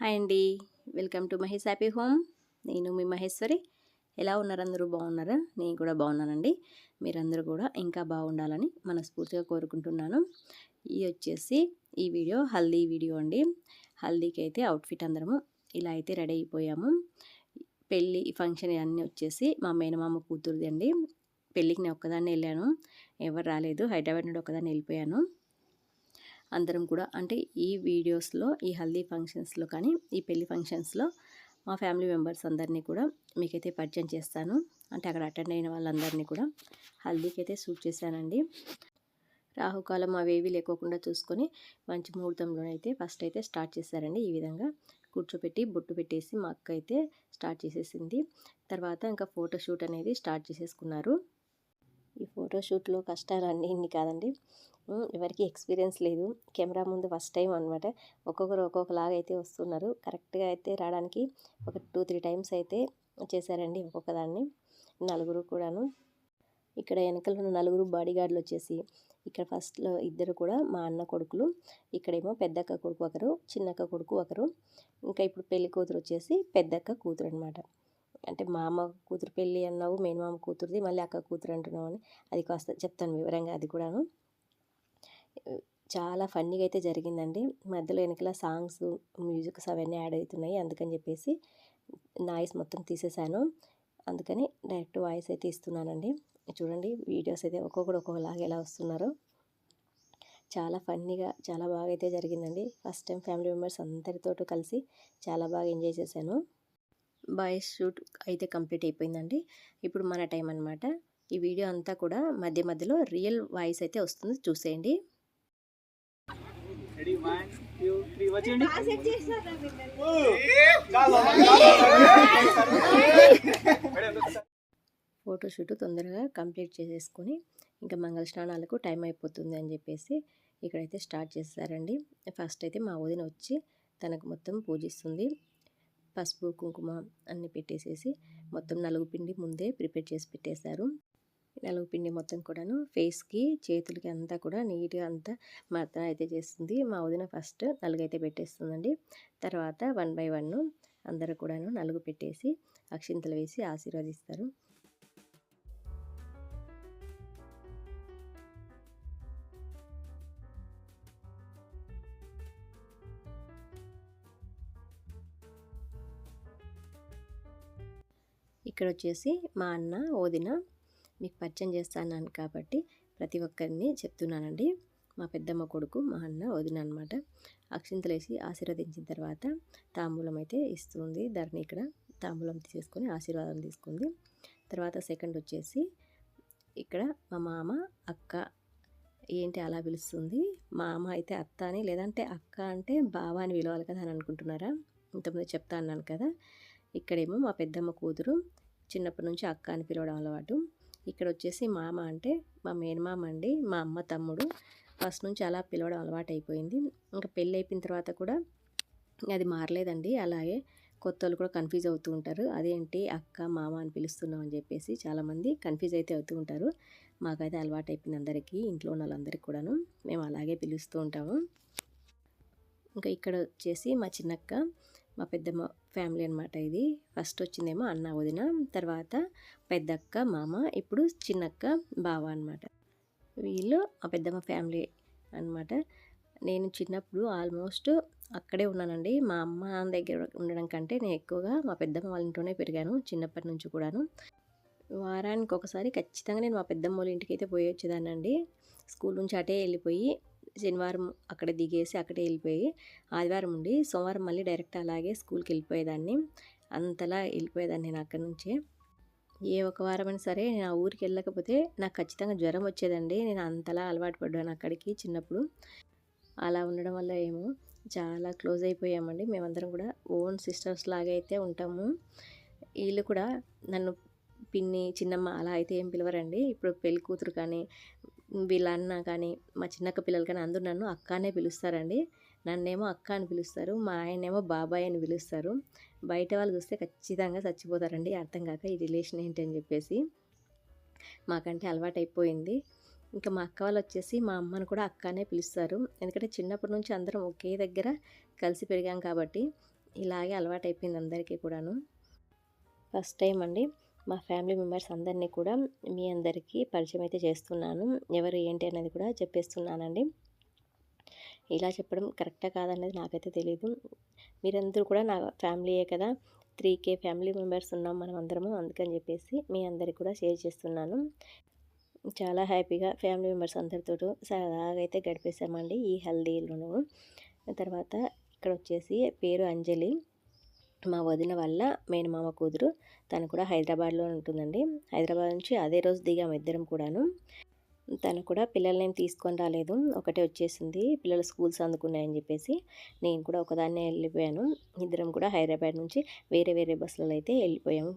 Hi అండి. Welcome to Mahesh happy home. నేను మీ మహేశ్వరి. ఎలా ఉన్నారు అందరూ? బాగున్నారా? నేను కూడా బాగున్నానండి. మీరందరూ కూడా ఇంకా బాగుండాలని మనస్ఫూర్తిగా కోరుకుంటున్నాను. ఇది వచ్చేసి ఈ వీడియో హల్దీ వీడియో అండి. హల్దీకి అయితే అవుట్ఫిట్ అందరము ఇలా అయితే రెడీ అయిపోయాము. పెళ్ళి ఫంక్షన్ అన్నీ వచ్చేసి మా మేనమామ కూతురుది అండి. పెళ్ళికి నేను ఒక్కదాన్ని వెళ్ళాను. ఎవరు రాలేదు. హైదరాబాద్ నుండి ఒక్కదాన్ని వెళ్ళిపోయాను. అందరం కూడా అంటే ఈ వీడియోస్లో ఈ హల్దీ ఫంక్షన్స్లో కానీ ఈ పెళ్ళి ఫంక్షన్స్లో మా ఫ్యామిలీ మెంబర్స్ అందరినీ కూడా మీకైతే పరిచయం చేస్తాను. అంటే అక్కడ అటెండ్ అయిన వాళ్ళందరినీ కూడా హల్దీకి అయితే షూట్ చేశానండి. రాహుకాలం అవేవి లేకోకుండా చూసుకొని మంచి ముహూర్తంలోనైతే ఫస్ట్ అయితే స్టార్ట్ చేశారండి ఈ విధంగా. కూర్చోపెట్టి బొట్టు పెట్టేసి మా అక్క అయితే స్టార్ట్ చేసేసింది. తర్వాత ఇంకా ఫోటోషూట్ అనేది స్టార్ట్ చేసేసుకున్నారు. ఈ ఫోటోషూట్లో కష్టాలు అన్ని ఇన్ని కాదండి. ఎవరికి ఎక్స్పీరియన్స్ లేదు. కెమెరా ముందు ఫస్ట్ టైం అనమాట ఒక్కొక్కరు ఒక్కొక్కలాగా అయితే వస్తున్నారు. కరెక్ట్గా అయితే రావడానికి ఒక టూ త్రీ టైమ్స్ అయితే చేశారండి ఒక్కొక్క దాన్ని నలుగురు కూడాను. ఇక్కడ వెనకాల ఉన్న నలుగురు బాడీ గార్డులు వచ్చేసి ఇక్కడ ఫస్ట్లో ఇద్దరు కూడా మా అన్న కొడుకులు ఇక్కడేమో పెద్దక్క కొడుకు ఒకరు చిన్నక్క కొడుకు ఒకరు. ఇంకా ఇప్పుడు పెళ్ళి కూతురు వచ్చేసి పెద్దక్క కూతురు అనమాట అంటే మామ కూతురు పెళ్ళి అన్నావు మేనమామ కూతురుది మళ్ళీ అక్క కూతురు అంటున్నావు అని అది కాస్త చెప్తాను వివరంగా అది కూడాను. చాలా ఫన్నీగా అయితే జరిగిందండి. మధ్యలో వెనకాల సాంగ్స్ మ్యూజిక్స్ అవన్నీ యాడ్ అవుతున్నాయి అందుకని చెప్పేసి నాయిస్ మొత్తం తీసేశాను. అందుకని డైరెక్ట్ వాయిస్ అయితే ఇస్తున్నానండి. చూడండి వీడియోస్ అయితే ఒక్కొక్కడు ఒక్కొక్కలాగా ఎలా వస్తున్నారు. చాలా ఫన్నీగా చాలా బాగా అయితే జరిగిందండి. ఫస్ట్ టైం ఫ్యామిలీ మెంబర్స్ అందరితో కలిసి చాలా బాగా ఎంజాయ్ చేశాను. బాయ్స్ షూట్ అయితే కంప్లీట్ అయిపోయిందండి. ఇప్పుడు మన టైం అనమాట ఈ వీడియో అంతా కూడా మధ్య మధ్యలో రియల్ వాయిస్ అయితే వస్తుంది. చూసేయండి. ఫోటోషూట్ తొందరగా కంప్లీట్ చేసేసుకొని ఇంకా మంగళ స్నానాలకు టైం అయిపోతుంది అని చెప్పేసి ఇక్కడైతే స్టార్ట్ చేస్తారండి. ఫస్ట్ అయితే మా వదిన వచ్చి తనకు మొత్తం పూజిస్తుంది. పసుపు కుంకుమ అన్ని పెట్టేసేసి మొత్తం నలుగు పిండి ముందే ప్రిపేర్ చేసి పెట్టేశారు. నలుగు పిండి మొత్తం కూడాను ఫేస్కి చేతులకి అంతా కూడా నీట్గా అంతా మర్దన అయితే చేస్తుంది. మా వదిన ఫస్ట్ నలుగైతే పెట్టేస్తుందండి. తర్వాత వన్ బై వన్ అందరూ కూడాను నలుగు పెట్టేసి అక్షింతలు వేసి ఆశీర్వదిస్తారు. ఇక్కడ వచ్చేసి మా అన్న వదిన మీకు పరిచయం చేస్తాను కాబట్టి ప్రతి ఒక్కరిని చెప్తున్నానండి. మా పెద్దమ్మ కొడుకు మా అన్న వదిన అనమాట అక్షింతలు వేసి ఆశీర్వదించిన తర్వాత తాంబూలం అయితే ఇస్తుంది. ధరణి ఇక్కడ తాంబూలం తీసేసుకొని ఆశీర్వాదం తీసుకుంది. తర్వాత సెకండ్ వచ్చేసి ఇక్కడ మా మామ అక్క ఏంటి అలా పిలుస్తుంది? మా అమ్మ అయితే అత్త అని లేదంటే అక్క అంటే బావ అని పిలవాలి కదా అని అనుకుంటున్నారా? ఇంతకుముందు చెప్తా అన్నాను కదా. ఇక్కడేమో మా పెద్దమ్మ కూతురు చిన్నప్పటి నుంచి అక్క అని పిలవడం అలవాటు. ఇక్కడ వచ్చేసి మామ అంటే మా మేనమామ అండి మా అమ్మ తమ్ముడు. ఫస్ట్ నుంచి అలా పిలవడం అలవాటు అయిపోయింది ఇంకా పెళ్ళి అయిపోయిన తర్వాత కూడా అది మారలేదండి. అలాగే కొత్త వాళ్ళు కూడా కన్ఫ్యూజ్ అవుతూ ఉంటారు. అదేంటి అక్క మామ అని పిలుస్తున్నాం అని చెప్పేసి చాలామంది కన్ఫ్యూజ్ అయితే అవుతూ ఉంటారు. మాకైతే అలవాటు అయిపోయింది అందరికీ ఇంట్లో ఉన్న వాళ్ళందరికీ కూడాను. మేము అలాగే పిలుస్తూ ఉంటాము. ఇంకా ఇక్కడ వచ్చేసి మా చిన్నక్క మా పెద్దమ్మ ఫ్యామిలీ అనమాట ఇది. ఫస్ట్ వచ్చిందేమో అన్న వదిన తర్వాత పెద్దక్క మామ ఇప్పుడు చిన్నక్క బావ అనమాట వీళ్ళు మా పెద్దమ్మ ఫ్యామిలీ అనమాట నేను చిన్నప్పుడు ఆల్మోస్ట్ అక్కడే ఉన్నానండి. మా అమ్మ దగ్గర ఉండడం కంటే నేను ఎక్కువగా మా పెద్దమ్మ వాళ్ళ ఇంట్లోనే పెరిగాను చిన్నప్పటి నుంచి కూడాను. వారానికి ఒకసారి ఖచ్చితంగా నేను మా పెద్దమ్మ వాళ్ళ ఇంటికి అయితే పోయి వచ్చేదానండి స్కూల్ నుంచి అటే వెళ్ళిపోయి శనివారం అక్కడ దిగేసి అక్కడే వెళ్ళిపోయి ఆదివారం ఉండి సోమవారం మళ్ళీ డైరెక్ట్ అలాగే స్కూల్కి వెళ్ళిపోయేదాన్ని. అంతలా వెళ్ళిపోయేదాన్ని నేను అక్కడి నుంచే. ఏ ఒక వారమైనా సరే నేను ఆ ఊరికి వెళ్ళకపోతే నాకు ఖచ్చితంగా జ్వరం వచ్చేదండి. నేను అంతలా అలవాటు పడ్డాను అక్కడికి చిన్నప్పుడు. అలా ఉండడం వల్ల ఏమో చాలా క్లోజ్ అయిపోయామండి. మేమందరం కూడా ఓన్ సిస్టర్స్ లాగా అయితే ఉంటాము. వీళ్ళు కూడా నన్ను పిన్ని చిన్నమ్మ అలా అయితే ఏం పిలవరండి. ఇప్పుడు పెళ్ళి కూతురు కానీ వీళ్ళన్న కానీ మా చిన్నక్క పిల్లలు కానీ అందరూ నన్ను అక్క అనే పిలుస్తారండి. నన్నేమో అక్క అని పిలుస్తారు మా ఆయనేమో బాబాయ్ అని పిలుస్తారు. బయట వాళ్ళు చూస్తే ఖచ్చితంగా చచ్చిపోతారండి అర్థం కాక ఈ రిలేషన్ ఏంటి అని చెప్పేసి. మాకంటే అలవాటైపోయింది. ఇంకా మా అక్క వాళ్ళు వచ్చేసి మా అమ్మని కూడా అక్కనే పిలుస్తారు. ఎందుకంటే చిన్నప్పటి నుంచి అందరం ఒకే దగ్గర కలిసి పెరిగాం కాబట్టి ఇలాగే అలవాటైపోయింది అందరికీ కూడాను. ఫస్ట్ టైం అండి. మా ఫ్యామిలీ మెంబర్స్ అందరినీ కూడా మీ అందరికీ పరిచయం అయితే చేస్తున్నాను. ఎవరు ఏంటి అనేది కూడా చెప్పేస్తున్నానండి. ఇలా చెప్పడం కరెక్టా కాదనేది నాకైతే తెలియదు మీరందరూ కూడా నా ఫ్యామిలీయే కదా. త్రీ కే ఫ్యామిలీ మెంబర్స్ ఉన్నాం మనం అందరము. అందుకని చెప్పేసి మీ అందరికి కూడా షేర్ చేస్తున్నాను. చాలా హ్యాపీగా ఫ్యామిలీ మెంబర్స్ అందరితో సరదాగా అయితే గడిపేసామండి ఈ హల్దీలోను. తర్వాత ఇక్కడ వచ్చేసి పేరు అంజలి. మా వదిన వల్ల మేనమామ కూతురు తను కూడా హైదరాబాద్లో ఉంటుందండి. హైదరాబాద్ నుంచి అదే రోజు దిగాము ఇద్దరం కూడాను. తను కూడా పిల్లల్ని ఏం తీసుకొని రాలేదు ఒకటే వచ్చేసింది. పిల్లలు స్కూల్స్ అందుకున్నాయని చెప్పేసి నేను కూడా ఒకదాన్నే వెళ్ళిపోయాను. ఇద్దరం కూడా హైదరాబాద్ నుంచి వేరే వేరే బస్సులలో అయితే వెళ్ళిపోయాము.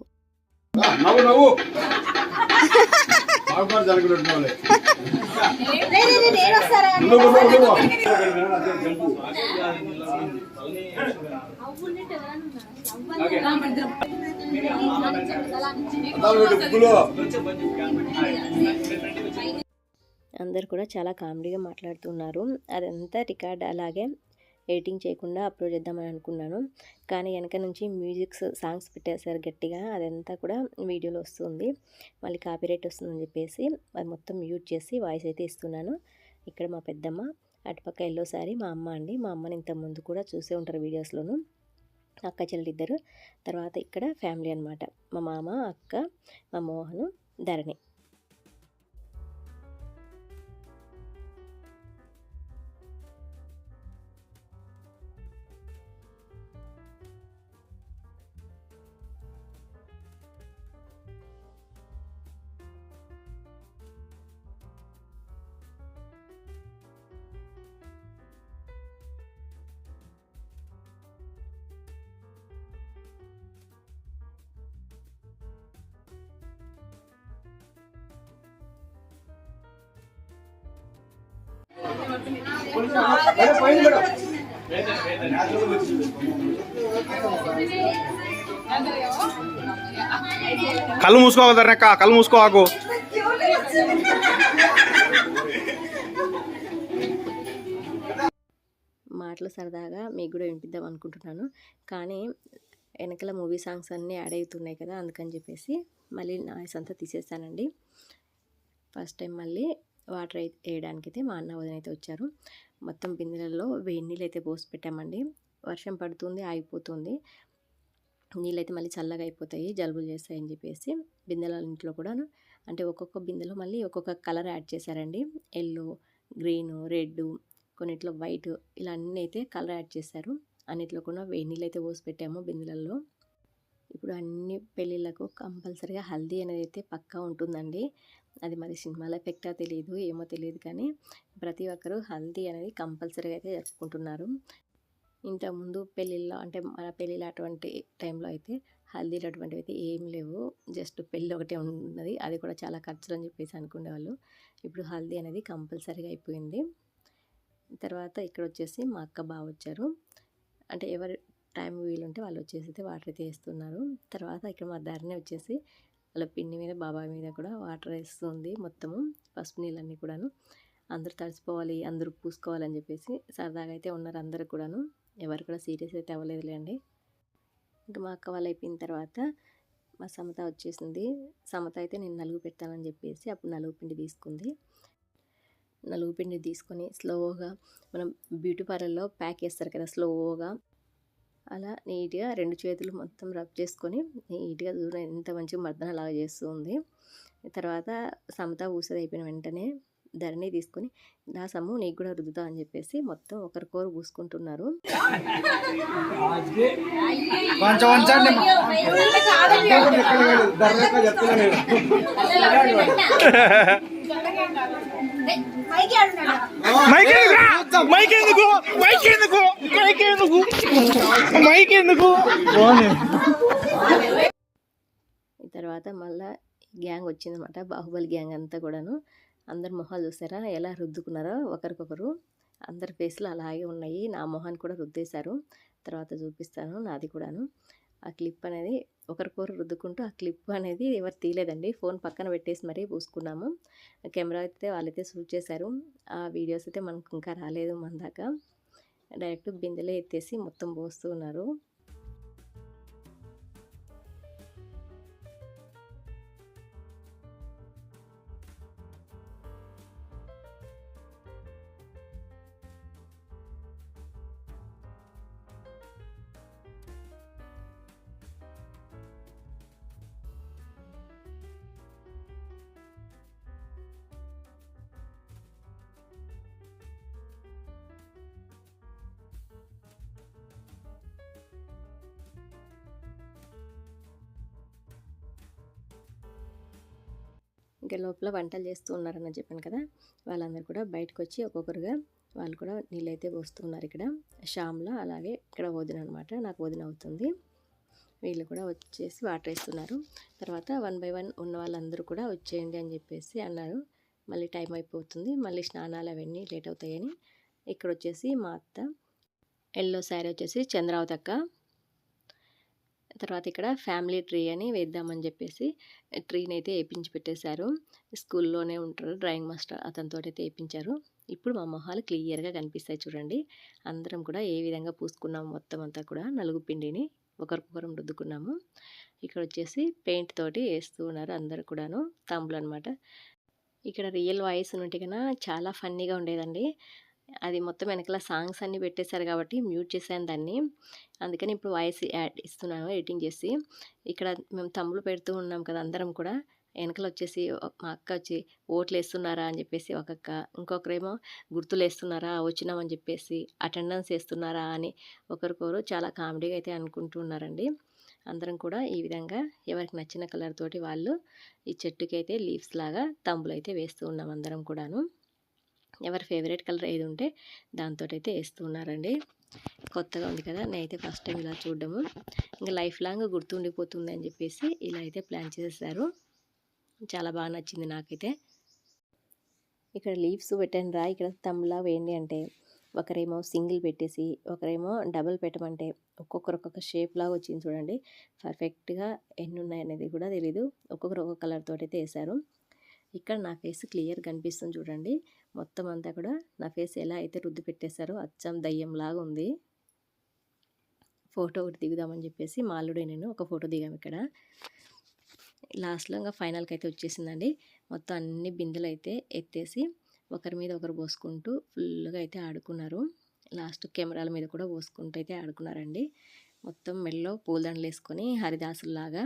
అందరు కూడా చాలా కామెడీగా మాట్లాడుతున్నారు. అదంతా రికార్డ్ అలాగే ఎడిటింగ్ చేయకుండా అప్లోడ్ చేద్దామని అనుకున్నాను. కానీ వెనక నుంచి మ్యూజిక్స్ సాంగ్స్ పెట్టేశారు గట్టిగా. అదంతా కూడా వీడియోలో వస్తుంది. మళ్ళీ కాపీరైట్ వస్తుందని చెప్పేసి అది మొత్తం మ్యూట్ చేసి వాయిస్ అయితే ఇస్తున్నాను. ఇక్కడ మా పెద్దమ్మ అటుపక్క ఎల్లో సారీ మా అమ్మ అండి. మా అమ్మని ఇంత ముందు కూడా చూసే ఉంటారు వీడియోస్లోను. అక్క చెల్లిద్దరు తర్వాత ఇక్కడ ఫ్యామిలీ అన్నమాట. మా మామ అక్క మా మోహను ధరణి. కళ్ళు మూసుకోగలరక్క కళ్ళు మూసుకోవాకు మాటలు సరదాగా మీకు కూడా వినిపిద్దాం అనుకుంటున్నాను. కానీ వెనకాల మూవీ సాంగ్స్ అన్నీ యాడ్ అవుతున్నాయి కదా అందుకని చెప్పేసి మళ్ళీ నాయిస్ అంతా తీసేస్తానండి. ఫస్ట్ టైం మళ్ళీ వాటర్ అయితే వేయడానికి అయితే మా అన్న వదిన అయితే వచ్చారు. మొత్తం బిందెలలో వేడి నీళ్ళు అయితే పోసి పెట్టామండి. వర్షం పడుతుంది ఆగిపోతుంది. నీళ్ళైతే మళ్ళీ చల్లగా అయిపోతాయి జలుబులు చేస్తాయని చెప్పేసి బిందెల ఇంట్లో కూడా అంటే ఒక్కొక్క బిందెలో మళ్ళీ ఒక్కొక్క కలర్ యాడ్ చేశారండి. ఎల్లో గ్రీన్ రెడ్ కొన్నిట్లో వైట్ ఇలా అన్నీ అయితే కలర్ యాడ్ చేశారు. అన్నిట్లో కూడా వేడి నీళ్ళు అయితే పోసి పెట్టాము బిందెలలో. ఇప్పుడు అన్ని పెళ్ళిళ్ళకు కంపల్సరీగా హల్దీ అనేది అయితే పక్కా ఉంటుందండి. అది మరి సినిమాల ఎఫెక్టా తెలియదు ఏమో తెలియదు కానీ ప్రతి ఒక్కరూ హల్దీ అనేది కంపల్సరీగా అయితే జరుపుకుంటున్నారు. ఇంతకుముందు పెళ్ళిళ్ళలో అంటే మన పెళ్ళిళ్ళు అటువంటి టైంలో అయితే హల్దీలు అటువంటివి అయితే ఏం లేవు. జస్ట్ పెళ్ళి ఒకటే ఉన్నది. అది కూడా చాలా ఖర్చులు అని చెప్పేసి అనుకునేవాళ్ళు. ఇప్పుడు హల్దీ అనేది కంపల్సరీగా అయిపోయింది. తర్వాత ఇక్కడ వచ్చేసి మా అక్క బావ వచ్చారు. అంటే ఎవరి టైం వీలుంటే వాళ్ళు వచ్చేసి అయితే వాటర్ అయితే వేస్తున్నారు. తర్వాత ఇక్కడ మా ధరణి వచ్చేసి అలా పిన్ని మీద బాబాయ్ మీద కూడా వాటర్ వేస్తుంది మొత్తము పసుపు నీళ్ళన్నీ కూడాను. అందరూ తడిసిపోవాలి అందరూ పూసుకోవాలని చెప్పేసి సరదాగా అయితే ఉన్నారు అందరు కూడాను. ఎవరు కూడా సీరియస్ అయితే అవ్వలేదులేండి. ఇంకా మా అక్క వాళ్ళు అయిపోయిన తర్వాత మా సమత వచ్చేసింది. సమత అయితే నేను నలుగు పెడతానని చెప్పేసి అప్పుడు నలుగు పిండి తీసుకుంది. నలుగు పిండి తీసుకొని స్లోగా మనం బ్యూటీ పార్లర్లో ప్యాక్ చేస్తారు కదా స్లోగా అలా నీట్గా రెండు చేతులు మొత్తం రబ్ చేసుకొని నీట్గా దూరం ఎంత మంచిగా మర్దన లాగా చేస్తుంది. తర్వాత సమత ఊసేది అయిపోయిన వెంటనే ధరణి తీసుకొని నా సమ్ము నీకు కూడా రుద్దుతా అని చెప్పేసి మొత్తం ఒకరికొరు పూసుకుంటున్నారు. మైక్ ఎందుకు మైక్ ఎందుకు? మైక్ ఎందుకు? మైక్ ఎందుకు? మైక్ ఎందుకు? ఈ తర్వాత మళ్ళా గ్యాంగ్ వచ్చిందనమాట బాహుబలి గ్యాంగ్ అంతా కూడాను. అందరు మొహాలు చూసారా? ఎలా రుద్దుకున్నారో ఒకరికొకరు. అందరి ఫేస్లు అలాగే ఉన్నాయి. నా మొహాన్ని కూడా రుద్దేశారు. తర్వాత చూపిస్తాను నాది కూడాను. ఆ క్లిప్ అనేది ఒకరికొకరు రుద్దుకుంటూ ఆ క్లిప్ అనేది ఎవరు తీయలేదండి. ఫోన్ పక్కన పెట్టేసి మరీ పూసుకున్నాము. కెమెరా అయితే వాళ్ళైతే షూట్ చేశారు. ఆ వీడియోస్ అయితే మనకు ఇంకా రాలేదు మన దాకా. డైరెక్ట్ బిందెలే ఎత్తేసి మొత్తం పోస్తూ ఉన్నారు. ఇంకా లోపల వంటలు చేస్తూ ఉన్నారని చెప్పాను కదా వాళ్ళందరూ కూడా బయటకు వచ్చి ఒక్కొక్కరుగా వాళ్ళు కూడా నీళ్ళైతే పోస్తున్నారు ఇక్కడ. షామ్లో అలాగే ఇక్కడ వదిన అనమాట నాకు వదిన అవుతుంది. వీళ్ళు కూడా వచ్చేసి వాటర్ వేస్తున్నారు. తర్వాత వన్ బై వన్ ఉన్న వాళ్ళందరూ కూడా వచ్చేయండి అని చెప్పేసి అన్నారు. మళ్ళీ టైం అయిపోతుంది మళ్ళీ స్నానాలు అవన్నీ లేట్ అవుతాయని. ఇక్కడ వచ్చేసి మా అత్త ఎల్లో శారీ వచ్చేసి చంద్రావతి అక్క తర్వాత ఇక్కడ ఫ్యామిలీ ట్రీ అని వేద్దామని చెప్పేసి ట్రీని అయితే వేయించి పెట్టేశారు. స్కూల్లోనే ఉంటారు. డ్రాయింగ్ మాస్టర్ అతనితో అయితే వేయించారు ఇప్పుడు మా మొహాలు క్లియర్గా కనిపిస్తాయి చూడండి. అందరం కూడా ఏ విధంగా పూసుకున్నాము మొత్తం అంతా కూడా నలుగు పిండిని ఒకరికొకరం రుద్దుకున్నాము. ఇక్కడ వచ్చేసి పెయింట్ తోటి వేస్తూ ఉన్నారు అందరు కూడాను. తంబులు అనమాట ఇక్కడ రియల్ వాయిస్ ఉంటే కన్నా చాలా ఫన్నీగా ఉండేదండి. అది మొత్తం వెనకాల సాంగ్స్ అన్నీ పెట్టేశారు కాబట్టి మ్యూట్ చేశాను దాన్ని. అందుకని ఇప్పుడు వాయిస్ యాడ్ ఇస్తున్నాను ఎడిటింగ్ చేసి. ఇక్కడ మేము తమ్ముడు పెడుతూ ఉన్నాం కదా అందరం కూడా. వెనకలు వచ్చేసి మా అక్క వచ్చి ఓట్లు వేస్తున్నారా అని చెప్పేసి ఒక అక్క ఇంకొకరేమో గుర్తులు వేస్తున్నారా వచ్చినామని చెప్పేసి అటెండెన్స్ వేస్తున్నారా అని ఒకరికొకరు చాలా కామెడీగా అయితే అనుకుంటున్నారండి అందరం కూడా ఈ విధంగా ఎవరికి నచ్చిన కలర్ తోటి వాళ్ళు ఈ చెట్టుకి అయితే లీవ్స్ లాగా తంబులు అయితే వేస్తూ ఉన్నాం అందరం కూడాను. ఎవరి ఫేవరెట్ కలర్ ఏది ఉంటే దాంతో అయితే వేస్తూ ఉన్నారండి కొత్తగా ఉంది కదా నేనైతే ఫస్ట్ టైం ఇలా చూడడము. ఇంకా లైఫ్ లాంగ్ గుర్తుండిపోతుంది అని చెప్పేసి ఇలా అయితే ప్లాన్ చేసేసారు. చాలా బాగా నచ్చింది నాకైతే. ఇక్కడ లీవ్స్ పెట్టాను రా ఇక్కడ తమ్లా వేయండి అంటే ఒకరేమో సింగిల్ పెట్టేసి ఒకరేమో డబుల్ పెట్టమంటే ఒక్కొక్కరు ఒక్కొక్క షేప్ లాగా వచ్చింది చూడండి. పర్ఫెక్ట్గా ఎన్ని ఉన్నాయనేది కూడా తెలీదు. ఒక్కొక్కరు ఒక్కొక్క కలర్ తోటి అయితే వేశారు ఇక్కడ నా ఫేస్ క్లియర్ కనిపిస్తుంది చూడండి. మొత్తం అంతా కూడా నా ఫేస్ ఎలా అయితే రుద్దు పెట్టేశారో అచ్చం దయ్యంలాగా ఉంది. ఫోటో ఒకటి దిగుదామని చెప్పేసి మాల్లుడే నేను ఒక ఫోటో దిగాము ఇక్కడ. లాస్ట్లో ఇంకా ఫైనల్కి అయితే వచ్చేసిందండి. మొత్తం అన్ని బిందెలు అయితే ఎత్తేసి ఒకరి మీద ఒకరు పోసుకుంటూ ఫుల్గా అయితే ఆడుకున్నారు. లాస్ట్ కెమెరాల మీద కూడా పోసుకుంటూ అయితే ఆడుకున్నారండి. మొత్తం మెడలో పూలదండలు వేసుకొని హరిదాసుల్లాగా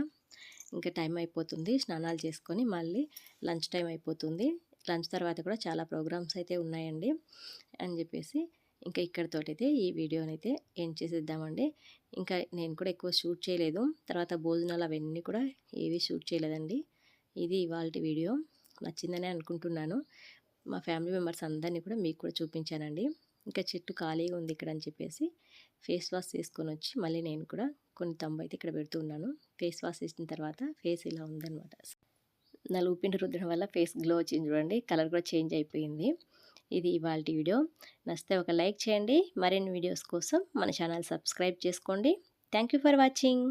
ఇంకా టైం అయిపోతుంది. స్నానాలు చేసుకొని మళ్ళీ లంచ్ టైం అయిపోతుంది. లంచ్ తర్వాత కూడా చాలా ప్రోగ్రామ్స్ అయితే ఉన్నాయండి అని చెప్పేసి ఇంకా ఇక్కడితోటైతే ఈ వీడియోని అయితే ఏం చేసేద్దామండి. ఇంకా నేను కూడా ఎక్కువ షూట్ చేయలేదు. తర్వాత భోజనాలు అవన్నీ కూడా ఏవి షూట్ చేయలేదండి. ఇది ఇవాళ వీడియో. నచ్చిందని అనుకుంటున్నాను. మా ఫ్యామిలీ మెంబర్స్ అందరినీ కూడా మీకు కూడా చూపించానండి. ఇంకా చెట్టు ఖాళీగా ఉంది ఇక్కడ అని చెప్పేసి ఫేస్ వాష్ తీసుకొని వచ్చి మళ్ళీ నేను కూడా కొన్ని తమ్ము అయితే ఇక్కడ పెడుతున్నాను ఫేస్ వాష్ చేసిన తర్వాత ఫేస్ ఇలా ఉందన్నమాట. నలుగు పిండి రుద్దడం వల్ల ఫేస్ గ్లో వచ్చింది చూడండి కలర్ కూడా చేంజ్ అయిపోయింది. ఇది ఇవాళ వీడియో. నచ్చితే ఒక లైక్ చేయండి. మరిన్ని వీడియోస్ కోసం మన ఛానల్ సబ్స్క్రైబ్ చేసుకోండి. Thank you for watching.